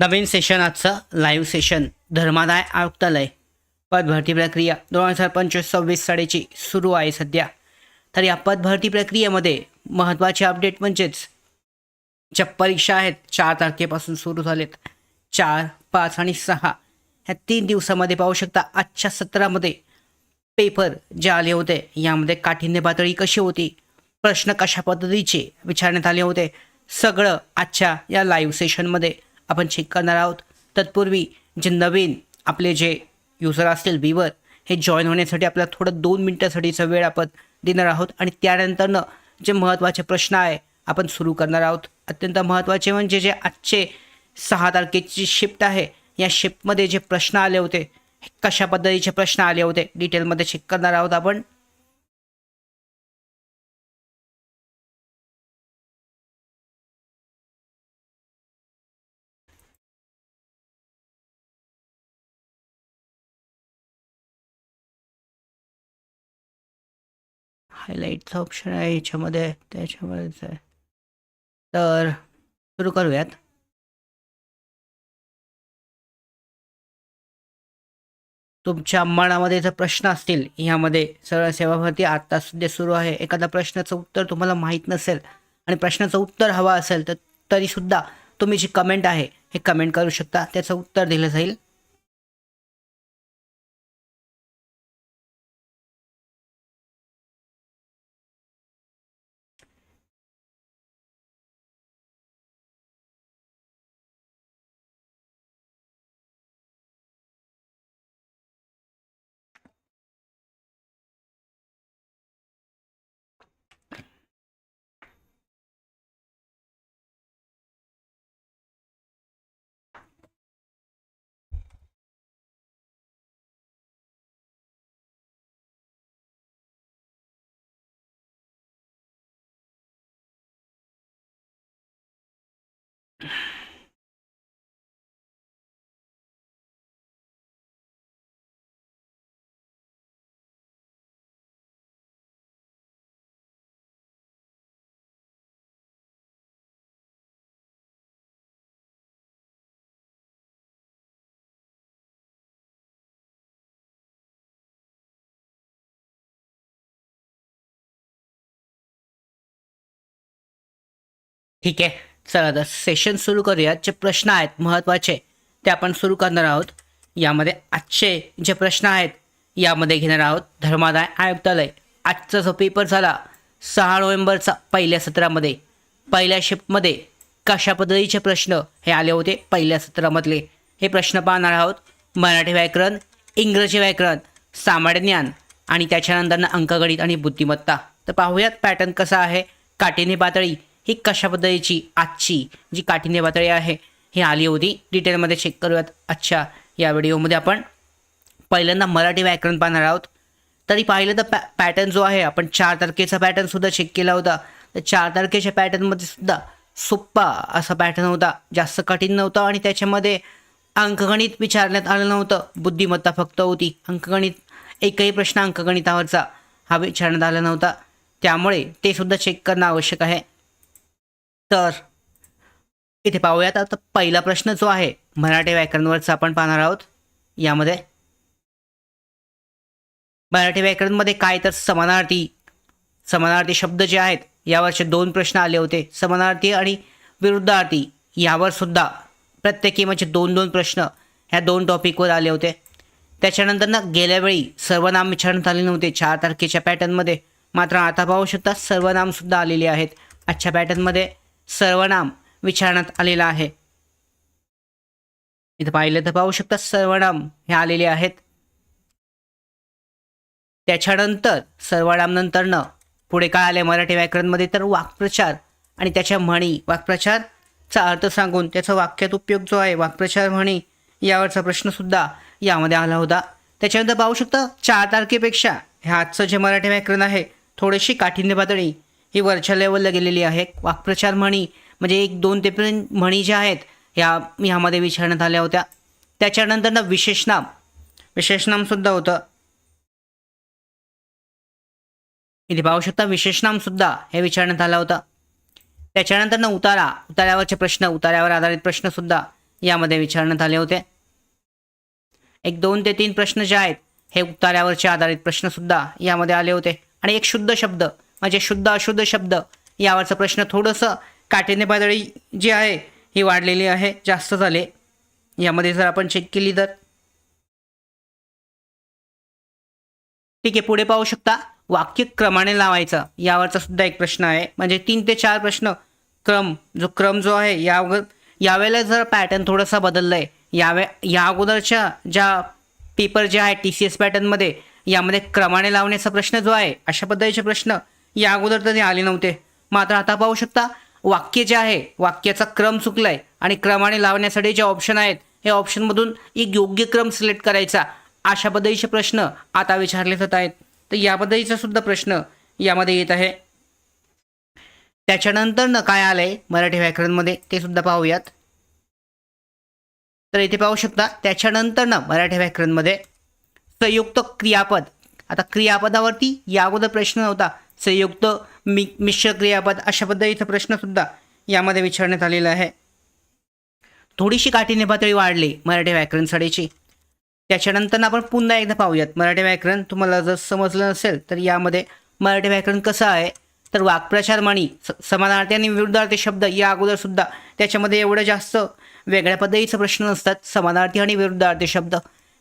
नवीन session आजचं live session धर्मादाय आयुक्तालय. पदभरती प्रक्रिया. दोन हजार पंचवीस सव्वीस साडेची सुरू आहे सध्या. तर या पदभरती प्रक्रियेमध्ये महत्त्वाचे अपडेट म्हणजेच ज्या परीक्षा आहेत चार तारखेपासून सुरू झालेत. चार पाच आणि सहा. ह्या तीन दिवसामध्ये पाहू शकता आजच्या सत्रामध्ये पेपर जे आले होते यामध्ये काठिण्य पातळी कशी होती? प्रश्न कशा पद्धतीचे विचारण्यात आले होते? सगळं आजच्या या लाईव्ह सेशनमध्ये आपण चेक करणार आहोत. तत्पूर्वी जे नवीन आपले जे युजर असतील विवर हे जॉईन होण्यासाठी आपल्याला थोडं दोन मिनटासाठीचा वेळ आपण देणार आहोत. आणि त्यानंतरनं जे महत्त्वाचे प्रश्न आहे आपण सुरू करणार आहोत. अत्यंत महत्त्वाचे म्हणजे जे आजचे सहा तारखेची शिफ्ट आहे या शिफ्टमध्ये जे प्रश्न आले होते हे कशा पद्धतीचे प्रश्न आले होते डिटेलमध्ये चेक करणार आहोत आपण. हायलाईटचा ऑप्शन आहे ह्याच्यामध्ये त्याच्यामध्येच आहे तर सुरू करूयात. तुमच्या मनामध्ये जर प्रश्न असतील ह्यामध्ये सरळ सेवा भरती आता सध्या सुरू आहे. एखादा प्रश्नाचं उत्तर तुम्हाला माहीत नसेल आणि प्रश्नाचं उत्तर हवा असेल तर तरीसुद्धा तुम्ही जी कमेंट आहे हे कमेंट करू शकता. त्याचं उत्तर दिलं जाईल. ठीक आहे. चला तर सेशन सुरू करूया जे प्रश्न आहेत महत्त्वाचे ते आपण सुरू करणार आहोत. यामध्ये आजचे जे प्रश्न आहेत यामध्ये घेणार आहोत धर्मादाय आयुक्तालय. आजचा जो पेपर झाला सहा नोव्हेंबरचा पहिल्या सत्रामध्ये. पहिल्या शिफ्टमध्ये कशा पद्धतीचे प्रश्न हे आले होते पहिल्या सत्रामधले? हे प्रश्न पाहणार आहोत. मराठी व्याकरण इंग्रजी व्याकरण सामान्य ज्ञान आणि त्याच्यानंतरनं अंकगणित आणि बुद्धिमत्ता. तर पाहूयात पॅटर्न कसा आहे. काटेने पातळी ही कशा पद्धतीची आजची जी काठिण्य पातळी आहे ही आली होती. डिटेलमध्ये चेक करूयात अच्छा या व्हिडिओमध्ये आपण. पहिल्यांदा मराठी व्याकरण पाहणार आहोत. तरी पाहिलं तर पॅ पॅटर्न जो आहे आपण चार तारखेचा पॅटर्नसुद्धा चेक केला होता. तर चार तारखेच्या पॅटर्नमध्ये सुद्धा सोप्पा असा पॅटर्न होता. जास्त कठीण नव्हता आणि त्याच्यामध्ये अंकगणित विचारण्यात आलं नव्हतं. बुद्धिमत्ता फक्त होती. अंकगणित एकही प्रश्न अंकगणितावरचा हा विचारण्यात आला नव्हता. त्यामुळे ते सुद्धा चेक करणं आवश्यक आहे. तर इथे पाहूयात आता पहिला प्रश्न जो आहे मराठी व्याकरणवरचा आपण पाहणार आहोत. यामध्ये मराठी व्याकरणमध्ये काय तर समानार्थी समानार्थी शब्द जे आहेत यावरचे दोन प्रश्न आले होते. समानार्थी आणि विरुद्धार्थी यावर सुद्धा प्रत्येकी म्हणजे दोन दोन प्रश्न ह्या दोन टॉपिकवर आले होते. त्याच्यानंतर ना गेल्या वेळी सर्वनाम विचारण्यात आले नव्हते. चार तारखेच्या पॅटर्नमध्ये मात्र आता पाहू शकता सर्वनामसुद्धा आलेले आहेत. आजच्या पॅटर्नमध्ये सर्वनाम विचारण्यात आलेलं आहे. इथं पाहिलं तर पाहू शकता सर्वनाम हे आलेले आहेत. त्याच्यानंतर सर्वनाम नंतरनं पुढे काय आले मराठी व्याकरणमध्ये? तर वाक्प्रचार. आणि त्याच्या म्हणी. वाक्प्रचारचा अर्थ सांगून त्याचा वाक्यात उपयोग जो आहे वाक्प्रचार म्हणी यावरचा प्रश्नसुद्धा यामध्ये आला होता. त्याच्यानंतर पाहू शकता चार तारखेपेक्षा हे आजचं जे मराठी व्याकरण आहे थोडीशी काठिण्य पातळी ही वरच्या लेवलला गेलेली आहे. वाक्प्रचार म्हणी म्हणजे एक दोन ते पर्यंत म्हणी ज्या आहेत ह्या ह्यामध्ये विचारण्यात आल्या होत्या. त्याच्यानंतर ना विशेषनाम विशेषनामसुद्धा होतं. इथे पाहू शकता विशेषनामसुद्धा हे विचारण्यात आलं होतं. त्याच्यानंतर ना उतारा. उतार्यावरचे प्रश्न उतार्यावर आधारित प्रश्नसुद्धा यामध्ये विचारण्यात आले होते. एक दोन ते तीन प्रश्न जे आहेत हे उतार्यावरचे आधारित प्रश्नसुद्धा यामध्ये आले होते. आणि एक शुद्ध शब्द म्हणजे शुद्ध अशुद्ध शब्द यावरचा प्रश्न थोडंसं काटेने पातळी जी आहे ही वाढलेली आहे जास्त झाले. यामध्ये जर आपण चेक केली तर. ठीक आहे पुढे पाहू शकता. वाक्य क्रमाने लावायचं यावरचा सुद्धा एक प्रश्न आहे. म्हणजे तीन ते चार प्रश्न. क्रम जो क्रम जो आहे या यावेळेला जर पॅटर्न थोडासा बदलला आहे यावे या अगोदरच्या ज्या पेपर जे आहे टी सी एस पॅटर्नमध्ये यामध्ये क्रमाने लावण्याचा प्रश्न जो आहे अशा पद्धतीचे प्रश्न या अगोदर तरी आले नव्हते. मात्र आता पाहू शकता वाक्य जे आहे वाक्याचा क्रम चुकला आहे आणि क्रमाने लावण्यासाठी जे ऑप्शन आहेत हे ऑप्शनमधून एक योग्य क्रम सिलेक्ट करायचा अशा पद्धतीचे प्रश्न आता विचारले जात आहेत. तर या पद्धतीचा सुद्धा प्रश्न यामध्ये येत आहे. त्याच्यानंतर न काय आलंय मराठी व्याकरणमध्ये ते सुद्धा पाहूयात. तर इथे पाहू शकता त्याच्यानंतर ना मराठी व्याकरणमध्ये संयुक्त क्रियापद. आता क्रियापदावरती या अगोदर प्रश्न नव्हता. संयुक्त मि मिश्र क्रियापद अशा पद्धतीचा प्रश्नसुद्धा यामध्ये विचारण्यात आलेला आहे. थोडीशी काठीने पातळी वाढली मराठी व्याकरण साडेची त्याच्यानंतर आपण पुन्हा एकदा पाहूयात. मराठी व्याकरण तुम्हाला जर समजलं नसेल तर यामध्ये मराठी व्याकरण कसं आहे? तर वाक्प्रचार म्हणी स समानार्थी आणि विरुद्धार्थी शब्द या अगोदरसुद्धा त्याच्यामध्ये एवढं जास्त वेगळ्या पद्धतीचे प्रश्न नसतात. समानार्थी आणि विरुद्धार्थी शब्द.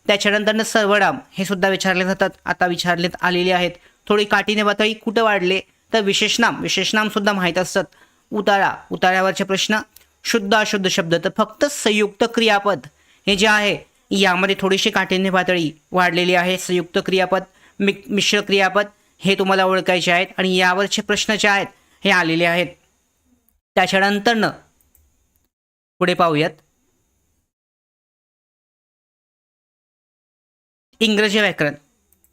त्याच्यानंतरनं सर्वनाम हे सुद्धा विचारले जातात. आता विचारलेत आलेले आहेत. थोडी काठीने पातळी कुठं वाढले तर विशेषनाम विशेषनाम सुद्धा माहीत असतात. उतारा उतारावरचे प्रश्न. शुद्ध अशुद्ध शब्द तर फक्त संयुक्त क्रियापद. हे जे आहे यामध्ये थोडीशी काठीने पातळी वाढलेली आहे. संयुक्त क्रियापद मि मिश्र क्रियापद हे तुम्हाला ओळखायचे आहेत आणि यावरचे प्रश्न जे आहेत हे आलेले आहेत. त्याच्यानंतरनं पुढे पाहूयात. इंग्रजी व्याकरण.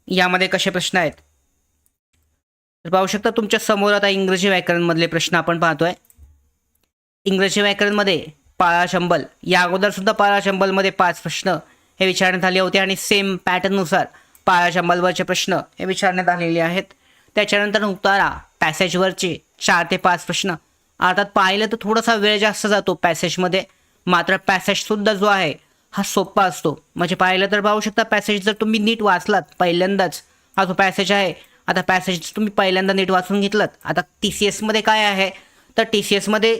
यामध्ये कसे प्रश्न आहेत? तर पाहू शकता तुमच्यासमोर आता इंग्रजी व्याकरणमधले प्रश्न आपण पाहतोय. इंग्रजी व्याकरणमध्ये पाळा शंबल. या अगोदर सुद्धा पाळा शंबलमध्ये पाच प्रश्न हे विचारण्यात आले होते आणि सेम पॅटर्ननुसार पाळा शंबलवरचे प्रश्न हे विचारण्यात आलेले आहेत. त्याच्यानंतर उतारा पॅसेजवरचे चार ते पाच प्रश्न. अर्थात पाहिलं तर थोडासा वेळ जास्त जातो पॅसेजमध्ये मात्र पॅसेजसुद्धा जो आहे हा सोपा असतो. म्हणजे पाहिलं तर पाहू शकता पॅसेज जर तुम्ही नीट वाचलात पहिल्यांदाच हा जो पॅसेज आहे आता पॅसेज तुम्ही पहिल्यांदा नीट वाचून घेतलात. आता टी सी एसमध्ये काय आहे? तर टी सी एसमध्ये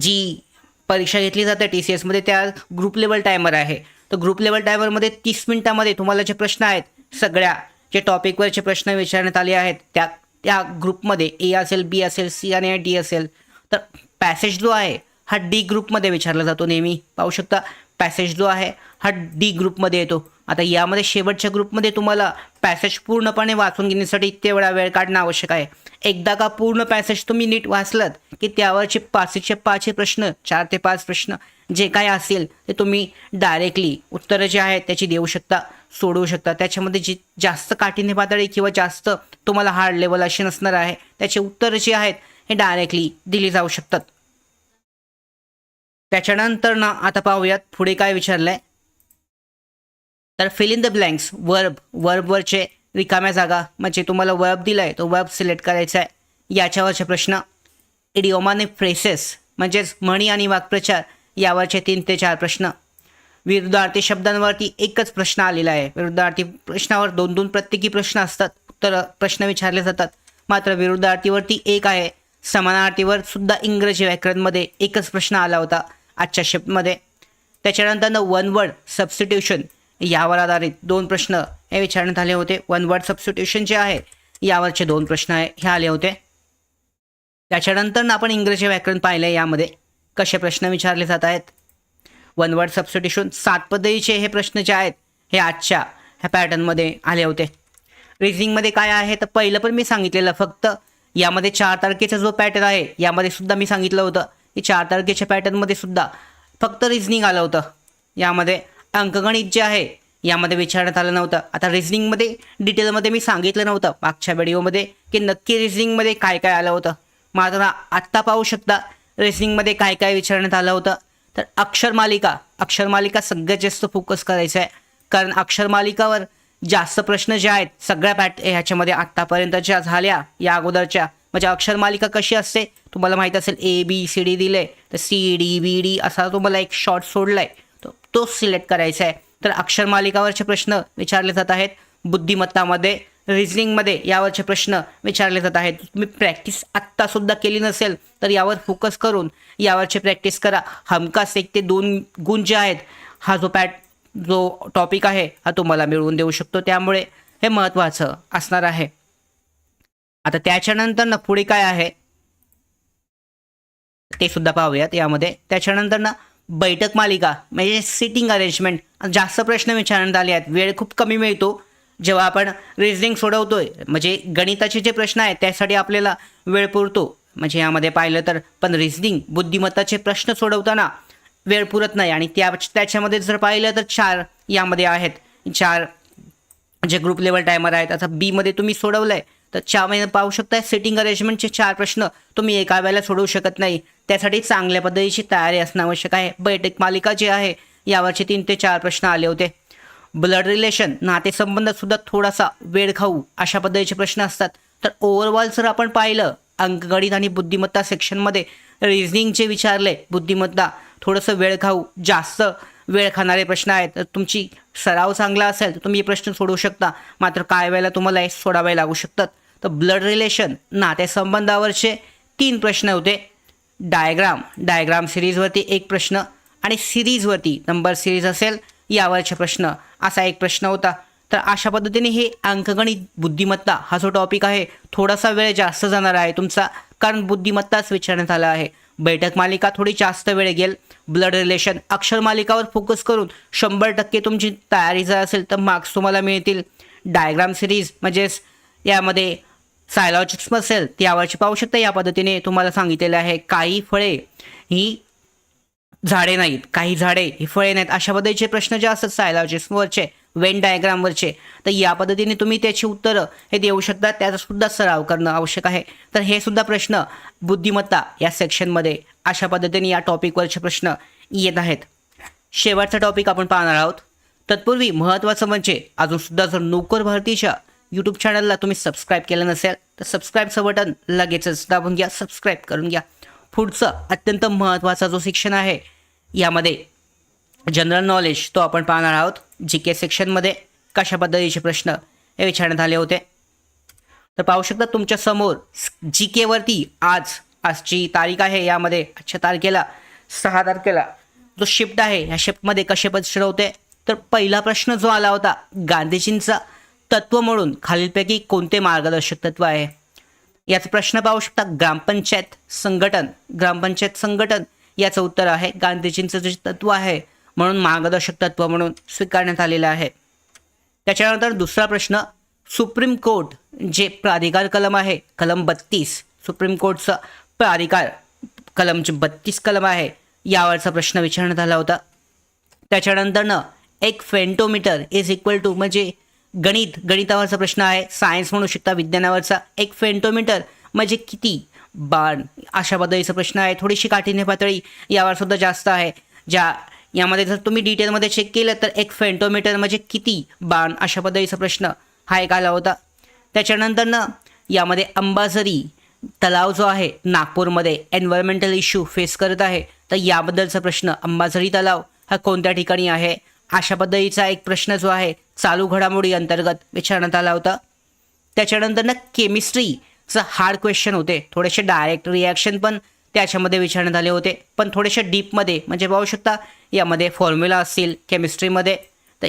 जी परीक्षा घेतली जाते टी सी एसमध्ये त्या ग्रुप लेवल टायमर आहे. तर ग्रुप लेवल टायमरमध्ये तीस मिनिटामध्ये तुम्हाला जे प्रश्न आहेत सगळ्या जे टॉपिकवरचे प्रश्न विचारण्यात आले आहेत त्या त्या ग्रुपमध्ये ए असेल बी असेल सी आणि डी असेल. तर पॅसेज जो आहे हा डी ग्रुपमध्ये विचारला जातो नेहमी. पाहू शकता पॅसेज जो आहे हा डी ग्रुपमध्ये येतो. आता यामध्ये शेवटच्या ग्रुपमध्ये तुम्हाला पॅसेज पूर्णपणे वाचून घेण्यासाठी तेवढा वेळ काढणं आवश्यक आहे. एकदा का पूर्ण पॅसेज तुम्ही नीट वाचलात की त्यावरचे पाचशे पाचशे प्रश्न चार ते पाच प्रश्न जे काय असेल ते तुम्ही डायरेक्टली उत्तरं जे आहेत त्याची देऊ शकता सोडवू शकता. त्याच्यामध्ये जी जास्त काठीने पातळी किंवा जास्त तुम्हाला हार्ड लेवल अशी नसणार आहे त्याचे उत्तरं जे आहेत हे डायरेक्टली दिली जाऊ शकतात. त्याच्यानंतर ना आता पाहूयात पुढे काय विचारलंय. तर fill in the blanks verb वर्बवरचे रिकाम्या जागा. म्हणजे तुम्हाला वर्ब दिलाय तो वर्ब सिलेक्ट करायचा आहे. याच्यावरचे प्रश्न. इडिओमाने फ्रेसेस म्हणजेच म्हणी आणि वाक्प्रचार यावरचे तीन ते चार प्रश्न. विरुद्धार्थी शब्दांवरती एकच प्रश्न आलेला आहे. विरुद्धार्थी प्रश्नावर दोन दोन प्रत्येकी प्रश्न असतात. उत्तर प्रश्न विचारले जातात. मात्र विरुद्धार्थीवरती एक आहे. समानार्थीवर सुद्धा इंग्रजी व्याकरणमध्ये एकच प्रश्न आला होता आजच्या शिफ्टमध्ये त्याच्यानंतर वन वर्ड सबस्टिट्यूशन यावर आधारित दोन प्रश्न हे विचारण्यात आले होते. वन वर्ड सबस्टिट्यूशन जे आहे यावरचे दोन प्रश्न आहे हे आले होते. त्याच्यानंतर आपण इंग्रजी व्याकरण पाहिलं यामध्ये कसे प्रश्न विचारले जात आहेत? वन वर्ड सबस्टिट्यूशन सात पदईचे हे प्रश्न जे आहेत हे आजच्या ह्या पॅटर्नमध्ये आले होते. रिझनिंगमध्ये काय आहे? तर पहिलं पण मी सांगितलेलं फक्त यामध्ये चार तारखेचा जो पॅटर्न आहे यामध्ये सुद्धा मी सांगितलं होतं. की चार तारखेच्या पॅटर्नमध्ये सुद्धा फक्त रिझनिंग आलं होतं. यामध्ये अंकगणित जे आहे यामध्ये विचारण्यात आलं नव्हतं. आता रिझनिंगमध्ये डिटेलमध्ये मी सांगितलं नव्हतं. मागच्या व्हिडिओमध्ये की नक्की रिझनिंगमध्ये काय काय आलं होतं. मात्र आत्ता पाहू शकता रिझनिंगमध्ये काय काय विचारण्यात आलं होतं. तर अक्षरमालिका अक्षरमालिका सगळ्यात जास्त फोकस करायचं आहे कारण अक्षरमालिकावर जास्त प्रश्न जे आहेत सगळ्या पॅट ह्याच्यामध्ये आत्तापर्यंत ज्या झाल्या या अगोदरच्या. म्हणजे अक्षरमालिका कशी असते तुम्हाला माहीत असेल ए बी सी डी दिले तर सी डी बी डी असा तुम्हाला एक शॉर्ट सोडला आहे तो सिलेक्ट करायचा आहे. तर अक्षर मालिकावरचे प्रश्न विचारले जात आहेत. बुद्धिमत्तामध्ये रिझनिंगमध्ये यावरचे प्रश्न विचारले जात आहेत. तुम्ही प्रॅक्टिस आत्तासुद्धा केली नसेल तर यावर फोकस करून यावरची प्रॅक्टिस करा. हमखास एक ते दोन गुण जे आहेत हा जो पॅट जो टॉपिक आहे हा तुम्हाला मिळवून देऊ शकतो. त्यामुळे हे महत्त्वाचं असणार आहे. आता त्याच्यानंतर ना पुढे काय आहे? ते सुद्धा पाहूयात यामध्ये. त्याच्यानंतर ना बैठक मालिका म्हणजे सिटिंग अरेंजमेंट जास्त प्रश्न विचारण्यात आले आहेत. वेळ खूप कमी मिळतो. जेव्हा आपण रिजनिंग सोडवतोय म्हणजे गणिताचे जे प्रश्न आहेत त्यासाठी आपल्याला वेळ पुरतो. म्हणजे यामध्ये पाहिलं तर पण रिजनिंग बुद्धिमत्ताचे प्रश्न सोडवताना वेळ पुरत नाही. आणि त्या त्याच्यामध्ये जर पाहिलं तर चार यामध्ये आहेत. चार जे ग्रुप लेवल टायमर आहेत आता बीमध्ये तुम्ही सोडवलं आहे तर चार पाहू शकताय सिटिंग अरेंजमेंटचे चार प्रश्न तुम्ही एका वेळेला सोडवू शकत नाही. त्यासाठी चांगल्या पद्धतीची तयारी असणं आवश्यक आहे. बैठक मालिका जी आहे यावरचे तीन ते चार प्रश्न आले होते. ब्लड रिलेशन नातेसंबंधात सुद्धा थोडासा वेळ खाऊ अशा पद्धतीचे प्रश्न असतात. तर ओव्हरऑल जर आपण पाहिलं अंकगणित आणि बुद्धिमत्ता सेक्शनमध्ये रिझनिंगचे विचारले बुद्धिमत्ता थोडंसं वेळ खाऊ जास्त वेळ खाणारे प्रश्न आहेत. तर तुमची सराव चांगला असेल तर तुम्ही हे प्रश्न सोडवू शकता. मात्र काय वेळेला तुम्हाला हे सोडावे लागू शकतात. तर ब्लड रिलेशन नातेसंबंधावरचे तीन प्रश्न होते. डायग्राम. डायग्राम सिरीजवरती एक प्रश्न आणि सिरीजवरती नंबर सिरीज असेल यावरचे प्रश्न. असा एक प्रश्न होता. तर अशा पद्धतीने हे अंकगणित बुद्धिमत्ता हा जो टॉपिक आहे थोडासा वेळ जास्त जाणार आहे तुमचा कारण बुद्धिमत्ताच विचारण्यात आला आहे. बैठक मालिका थोडी जास्त वेळ गेल ब्लड रिलेशन अक्षर मालिकावर फोकस करून शंभर टक्के तुमची तयारी जर असेल तर मार्क्स तुम्हाला मिळतील. डायग्राम सिरीज म्हणजेच यामध्ये सायलॉजिक्स असेल आवडची पाहू शकता. या पद्धतीने तुम्हाला सांगितलेलं आहे काही फळे ही झाडे नाहीत. काही झाडे ही फळे नाहीत. अशा पद्धतीचे प्रश्न जे असतात सायलॉजिस्टवरचे वेन डायग्रामवरचे तर या पद्धतीने तुम्ही त्याची उत्तरं हे देऊ शकता. त्याचा सुद्धा सराव करणं आवश्यक आहे. तर हे सुद्धा प्रश्न बुद्धिमत्ता या सेक्शनमध्ये अशा पद्धतीने या टॉपिकवरचे प्रश्न येत आहेत. शेवटचा टॉपिक आपण पाहणार आहोत. तत्पूर्वी महत्त्वाचं म्हणजे अजूनसुद्धा जर नोकर भरतीच्या यूट्यूब चॅनलला तुम्ही सबस्क्राईब केलं नसेल तर सबस्क्राईबचं बटन लगेचच दाबून घ्या सबस्क्राईब करून घ्या. पुढचं अत्यंत महत्त्वाचा जो सेक्शन आहे यामध्ये जनरल नॉलेज तो आपण पाहणार आहोत. जी के सेक्शनमध्ये कशा पद्धतीचे प्रश्न हे विचारण्यात आले होते. तर पाहू शकता तुमच्यासमोर जी केवरती आज आजची तारीख आहे यामध्ये आजच्या तारखेला सहा तारखेला जो शिफ्ट आहे ह्या शिफ्टमध्ये कसे प्रश्न होते? तर पहिला प्रश्न जो आला होता गांधीजींचा तत्व म्हणून खालीलपैकी कोणते मार्गदर्शक तत्व आहे? याचा प्रश्न पाहू शकता ग्रामपंचायत संघटन ग्रामपंचायत संघटन याचं उत्तर आहे गांधीजींचं जे तत्व आहे म्हणून मार्गदर्शक तत्व म्हणून स्वीकारण्यात आलेलं आहे. त्याच्यानंतर दुसरा प्रश्न सुप्रीम कोर्ट जे प्राधिकार कलम आहे कलम बत्तीस सुप्रीम कोर्टचं प्राधिकार कलम जे बत्तीस कलम आहे यावरचा प्रश्न विचारण्यात आला होता. त्याच्यानंतरनं एक फेंटोमीटर इज इक्वल टू म्हणजे गणित गणितावरचा प्रश्न आहे. सायन्स म्हणू शकता विज्ञानावरचा. एक फेंटोमीटर म्हणजे किती? बाण. अशा पद्धतीचा प्रश्न आहे. थोडीशी काठीण्य पातळी यावर सुद्धा जास्त आहे. ज्या यामध्ये जर तुम्ही डिटेलमध्ये चेक केलं तर एक फेंटोमीटर म्हणजे किती? बाण. अशा पद्धतीचा प्रश्न हा एक आला होता. त्याच्यानंतरनं यामध्ये अंबाझरी तलाव जो आहे नागपूरमध्ये एन्व्हायरमेंटल इश्यू फेस करत आहे. तर याबद्दलचा प्रश्न अंबाझरी तलाव हा कोणत्या ठिकाणी आहे? अशा पद्धतीचा एक प्रश्न जो आहे चालू घडामोडी अंतर्गत विचारण्यात आला होता. त्याच्यानंतर ना केमिस्ट्रीचं हार्ड क्वेश्चन होते. थोडेसे डायरेक्ट रिॲक्शन पण त्याच्यामध्ये विचारण्यात आले होते. पण थोडेसे डीपमध्ये म्हणजे पाहू शकता यामध्ये फॉर्म्युला असतील केमिस्ट्रीमध्ये तर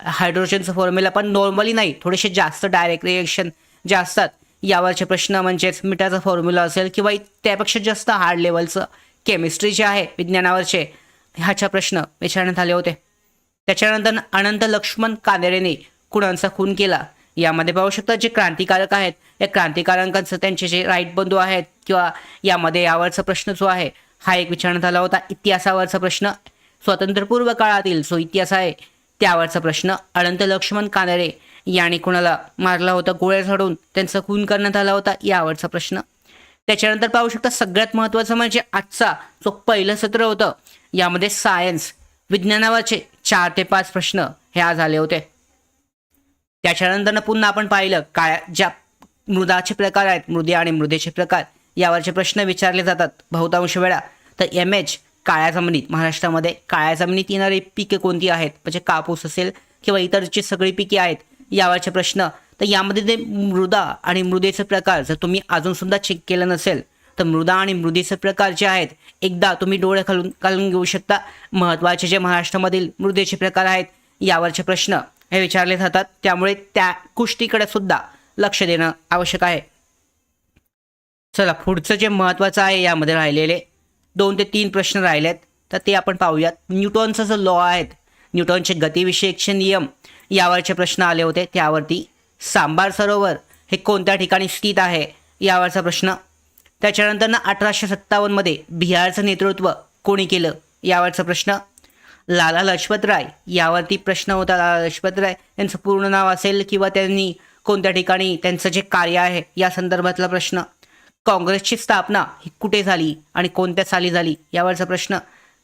हायड्रोजनचं फॉर्म्युला पण नॉर्मली नाही थोडेसे जास्त डायरेक्ट रिॲक्शन जे असतात यावरचे प्रश्न म्हणजेच मिठाचा फॉर्म्युला असेल किंवा त्यापेक्षा जास्त हार्ड लेवलचं केमिस्ट्री जे आहे विज्ञानावरचे ह्याच्या प्रश्न विचारण्यात आले होते. त्याच्यानंतर अनंत लक्ष्मण कानेरेने कुणांचा खून केला? यामध्ये पाहू शकता जे क्रांतिकारक आहेत. या क्रांतिकारकांचं त्यांचे जे राईट बंधू आहेत किंवा यामध्ये यावरचा प्रश्न जो आहे हा एक विचारण्यात आला होता. इतिहासावरचा प्रश्न. स्वातंत्र्यपूर्व काळातील जो इतिहास आहे त्यावरचा प्रश्न. अनंत लक्ष्मण कानरे याने कुणाला मारला होता? गोळ्या झाडून त्यांचा खून करण्यात आला होता? यावरचा प्रश्न. त्याच्यानंतर पाहू शकता सगळ्यात महत्त्वाचं म्हणजे आजचा जो पहिलं सत्र होतं यामध्ये सायन्स विज्ञानावरचे चार ते पाच प्रश्न हे आज आले होते. त्याच्यानंतर पुन्हा आपण पाहिलं काय ज्या मृदाचे प्रकार आहेत मृदे आणि मृदेचे प्रकार यावरचे प्रश्न विचारले जातात बहुतांश वेळा. तर एम एच काळ्या जमिनीत महाराष्ट्रामध्ये काळ्या जमिनीत येणारी पिके कोणती आहेत? म्हणजे कापूस असेल किंवा इतर जी सगळी पिके आहेत यावरचे प्रश्न. तर यामध्ये ते मृदा आणि मृदेचे प्रकार जर तुम्ही अजून सुद्धा चेक केलं नसेल तर मृदा आणि मृदीचे प्रकार जे आहेत एकदा तुम्ही डोळे खालून घालून घेऊ शकता. महत्त्वाचे जे महाराष्ट्रामधील मृदेचे प्रकार आहेत यावरचे प्रश्न हे विचारले जातात. त्यामुळे त्या गोष्टीकडे सुद्धा लक्ष देणं आवश्यक आहे. चला पुढचं जे महत्त्वाचं आहे यामध्ये राहिलेले दोन ते तीन प्रश्न राहिलेत. तर ते आपण पाहूयात. न्यूटनचा जो लॉ आहेत न्यूटॉनचे गतिविषयकचे नियम यावरचे प्रश्न आले होते. त्यावरती सांबार सरोवर हे कोणत्या ठिकाणी स्थित आहे यावरचा प्रश्न त्याच्यानंतर ना अठराशे सत्तावन्नमध्ये बिहारचं नेतृत्व कोणी केलं? यावरचा प्रश्न. लाला लजपत राय. यावरती प्रश्न होता लाला लजपत राय. यांचं पूर्ण नाव असेल किंवा त्यांनी कोणत्या ठिकाणी त्यांचं जे कार्य आहे या संदर्भातला प्रश्न. काँग्रेसची स्थापना ही कुठे झाली आणि कोणत्या साली झाली? यावरचा प्रश्न.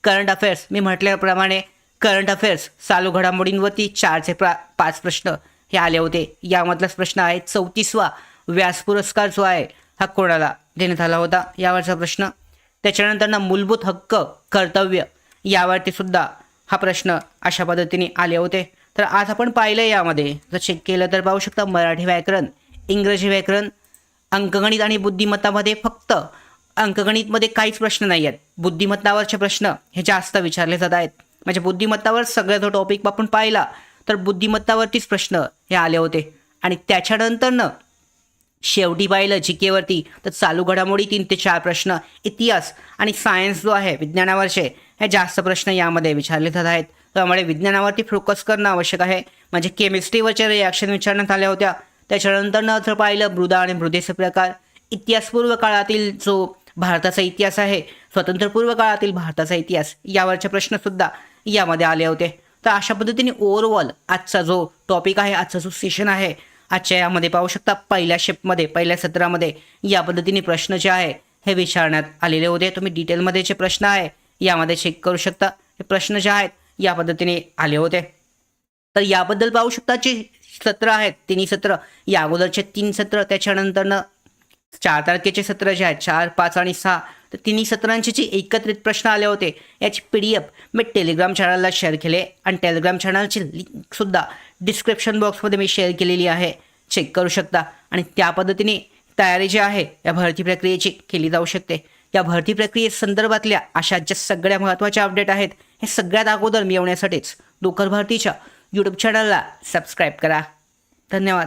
Current affairs. मी म्हटल्याप्रमाणे करंट अफेअर्स चालू घडामोडींवरती चारचे प्रा पाच प्रश्न हे आले होते. यामधलाच प्रश्न आहे चौतीसवा व्यास पुरस्कार जो आहे हा कोणाला देण्यात आला होता. यावरचा प्रश्न त्याच्यानंतर ना मूलभूत हक्क कर्तव्य यावरती सुद्धा हा प्रश्न अशा पद्धतीने आले होते. तर आज आपण पाहिलं यामध्ये जर चेक केलं तर पाहू शकता मराठी व्याकरण इंग्रजी व्याकरण अंकगणित आणि बुद्धिमत्तामध्ये फक्त अंकगणितमध्ये काहीच प्रश्न नाही आहेत. बुद्धिमत्तावरचे प्रश्न हे जास्त विचारले जात आहेत. म्हणजे बुद्धिमत्तावर सगळ्या जो टॉपिक आपण पाहिला तर बुद्धिमत्तावरतीच प्रश्न हे आले होते. आणि त्याच्यानंतरनं शेवटी पाहिलं जी केवरती तर चालू घडामोडी तीन ते चार प्रश्न इतिहास आणि सायन्स जो आहे विज्ञानावरचे हे जास्त प्रश्न यामध्ये विचारले जात आहेत. त्यामुळे विज्ञानावरती फोकस करणं आवश्यक आहे. म्हणजे केमिस्ट्रीवरचे रिॲक्शन विचारण्यात आल्या होत्या. त्याच्यानंतर जर पाहिलं मृदा आणि मृदेचे प्रकार. इतिहासपूर्व काळातील जो भारताचा इतिहास आहे स्वतंत्रपूर्व काळातील भारताचा इतिहास यावरचे प्रश्नसुद्धा यामध्ये आले होते. तर अशा पद्धतीने ओव्हरऑल आजचा जो टॉपिक आहे आजचा जो सेशन आहे आजच्या यामध्ये पाहू शकता पहिल्या शिफ्टमध्ये पहिल्या सत्रामध्ये या पद्धतीने प्रश्न जे आहे हे विचारण्यात आलेले होते. तुम्ही डिटेलमध्ये जे प्रश्न आहे यामध्ये चेक करू शकता. हे प्रश्न जे आहेत या पद्धतीने आले होते. तर याबद्दल पाहू शकता जे सत्र आहेत तिन्ही सत्र या अगोदरचे तीन सत्र त्याच्यानंतरनं चार तारखेचे सत्र जे आहेत चार पाच आणि सहा तर तिन्ही सत्रांचे जे एकत्रित प्रश्न आले होते याची पी डी एफ मी टेलिग्राम चॅनलला शेअर केले. आणि टेलिग्राम चॅनलची लिंकसुद्धा डिस्क्रिप्शन बॉक्समध्ये मी शेअर केलेली आहे. चेक करू शकता. आणि त्या पद्धतीने तयारी जी आहे या भरती प्रक्रियेची केली जाऊ शकते. या भरती प्रक्रियेसंदर्भातल्या अशा ज्या सगळ्या महत्त्वाच्या अपडेट आहेत हे सगळ्यात अगोदर मिळवण्यासाठीच लोकल भरतीच्या यूट्यूब चॅनलला सबस्क्राईब करा. धन्यवाद.